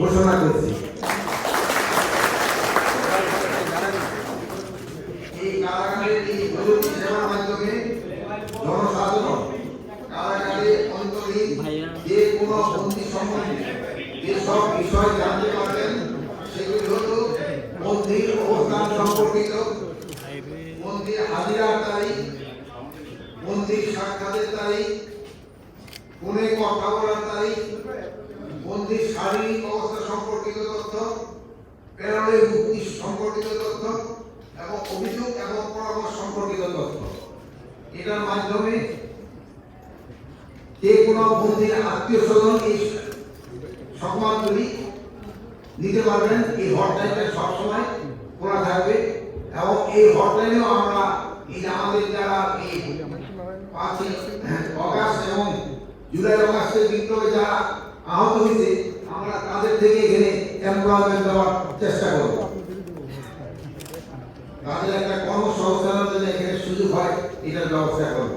ঘোষণা করছি। এই মাধ্যমে জনসাধারণ কারাগারে যে কোনো বন্দি যেসব বিষয় জানতে পারবেন, সেগুলি হল বন্দির অবস্থান সম্পর্কিত বন্দির হাজিরার তারিখ বন্দির সাক্ষাতের তারিখ কোনে কথা বলার তারিখ বন্দির শারীরিক অবস্থা সম্পর্কিত তথ্য প্রেরণের মুক্তি সম্পর্কিত তথ্য, এবং অভিযোগ এবং পরামর্শ সম্পর্কিত তথ্য। এটার মাধ্যমে যে কোনো বন্দির আত্মীয় স্বজন এই সংবাদগুলি নিতে পারবেন, এই হটলাইনটা সবসময় খোলা থাকবে। এবং এই হটলাইনেও আমরা এই আমাদের যারা এই পাঁচই অগাস্ট এবং জুলাই অগাস্টের বিপ্লবে যারা আহত হয়েছে আমরা তাদের থেকে এখানে এমপ্লয়মেন্ট দেওয়ার চেষ্টা করব। তাদের একটা কর্মসংস্থানের জন্য এখানে সুযোগ হয় এটার ব্যবস্থা করব।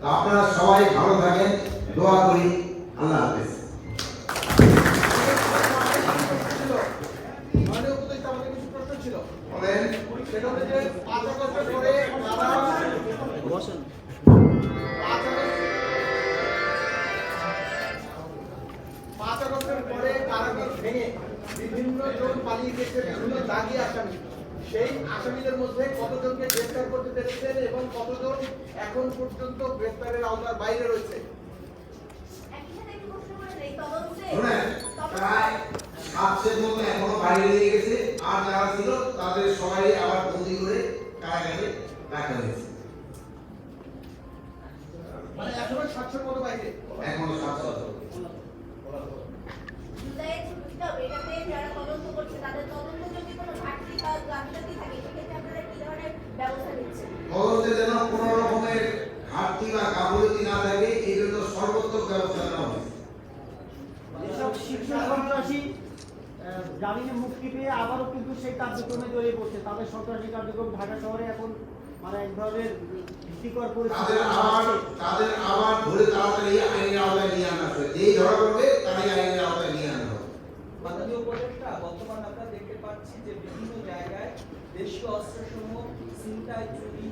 তা আপনারা সবাই ভালো থাকেন দোয়া করি আল্লাহ হাফেজ। মাননীয় উপদেষ্টা আমাদের কিছু প্রশ্ন ছিল বলেন। সেটা হচ্ছে পাঁচ আগস্টের পরে কারা ভেঙে বিভিন্ন জন পালিয়ে গেছে বিভিন্ন দাগি আসামি। সেই আসামিদের মধ্যে কতজনকে গ্রেফতার করতে পেরেছেন এবং কতজন এখন পর্যন্ত গ্রেফতারের আওতার বাইরে রয়েছে? প্রায় সাতশের মতো এখনও বাইরে নিয়ে গেছে। আর যারা ছিল তাদের সবাই আবার বন্দি করে কারাগারে রাখা হয়েছে। মানে এখনও সাতশোর মতো বাইরে এখনও সাতশো তদন্ত যেন কোনো রকমের ঘাটতি বা গাফলতি না থাকে এই জন্য সর্বোত্তম ব্যবস্থা নেওয়া হয়েছে সন্ত্রাসী জামিনে মুক্তি পেয়ে আবারও কিন্তু সেই কার্যক্রমে জড়িয়ে পড়ছে তাদের সন্ত্রাসী কার্যক্রম ঢাকা শহরে এখন মানে এক ধরনের ভীতিকর পরিস্থিতি তাদের আবার তাদের আবার ধরে তাড়াতাড়ি আইনের আওতায় নিয়ে আনা হবে যেই ধরা পড়বে তারই আইনের আওতায় নিয়ে আনা হবে মাননীয় উপদেষ্টা বর্তমান আমরা দেখতে পাচ্ছি যে বিভিন্ন জায়গায় দেশীয় অস্ত্রসমূহ, ছিনতাই, চুরি,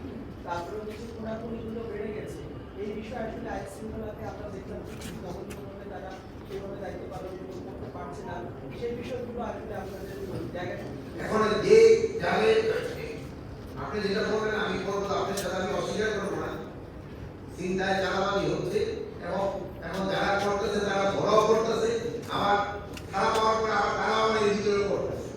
তারপরে হচ্ছে খুনাখুনিগুলো বেড়ে গেছে। এই বিষয়ে আসলে আইন শৃঙ্খলাতে আমরা দেখলাম কিছু দমনভাবে তারা সেভাবে দায়িত্ব পালন করতে পারছে না। সেই বিষয়গুলো আসলে আপনাদের জায়গায় এখন যে যাবে আপনি যেটা বলবেন, আমি করব আপনার সাথে আমি অস্বীকার করব না। চিন্তায় চালাবাদি হচ্ছে এবং এখন যারা করতেছে, তারা ধরাও করতেছে। আবার খারাপ হওয়ার পরে আবার তারা আবার এই ভিতরে করতেছে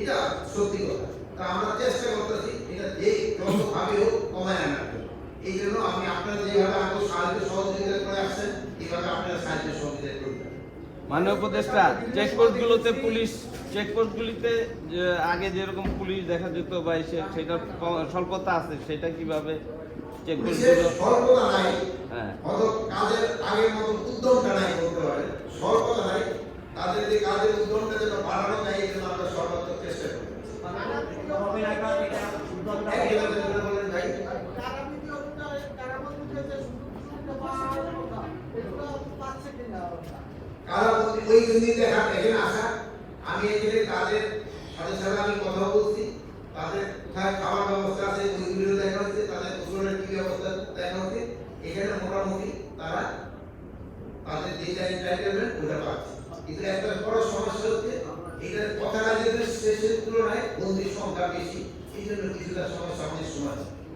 এটা সত্যি কথা তা আমরা চেষ্টা করতেছি এটা যে যত হোক কমায় আনার জন্য। এই জন্য আমি আপনার যেভাবে আমাকে সাহায্য সহযোগিতা করে আসছেন এইভাবে আপনারা সাহায্য সহযোগিতা করবেন। মাননীয় উপদেষ্টা চেকপোস্টগুলোতে পুলিশ চেকপোস্টগুলিতে আগে যেরকম পুলিশ দেখা যেত বা সেটা স্বল্পতা আছে সেটা কীভাবে চেকপোস্টগুলো স্বল্পতা নাই। হ্যাঁ। কাজের আগের মতো উদ্যমটা নাই বলতে পারে স্বল্পতা নাই। তাদের যে কাজের উদ্যমটা যেন বাড়ানো যায় কারাবন্দী ওই দিন এখানে আসা আমি এখানে তাদের সাথে সাথে আমি কথা বলছি তাদের কোথায় খাওয়ার ব্যবস্থা আছে ওইগুলো দেখা হচ্ছে তাদের ওষুধের কি ব্যবস্থা দেখা হচ্ছে এখানে মোটামুটি তারা তাদের যে টাইম টাইটেলমেন্ট ওটা পাচ্ছে। কিন্তু একটা বড় সমস্যা হচ্ছে এটার কথাটা যেটা শেষের তুলনায় বন্দির সংখ্যা বেশি এই জন্য কিছুটা সময়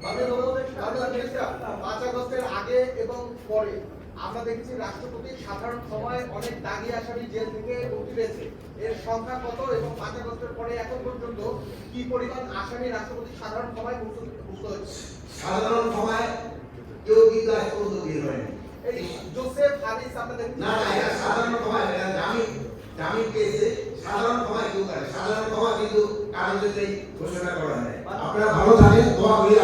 মাননীয় উপদেষ্টা, পাঁচ আগস্টের আগে এবং পরে। আমরা দেখেছি রাষ্ট্রপতি সাধারণ সময় অনেক দাগি আসামি জেল থেকে মুক্তি পেয়েছে এর সংখ্যা কত এবং পাঁচ আগস্টের পরে এখন পর্যন্ত কি পরিমাণ আসামি রাষ্ট্রপতি সাধারণ সময় মুক্ত হয়েছে? সাধারণ সময় কেউ কিন্তু আজ পর্যন্ত বের হয়নি। এই জোসেফ হারিস আমরা দেখছি। না না সাধারণ সময় এটা জামিন জামিন পেয়েছে সাধারণ সময় হয়। আপনারা ভালো থাকেন দোয়া আল্লাহ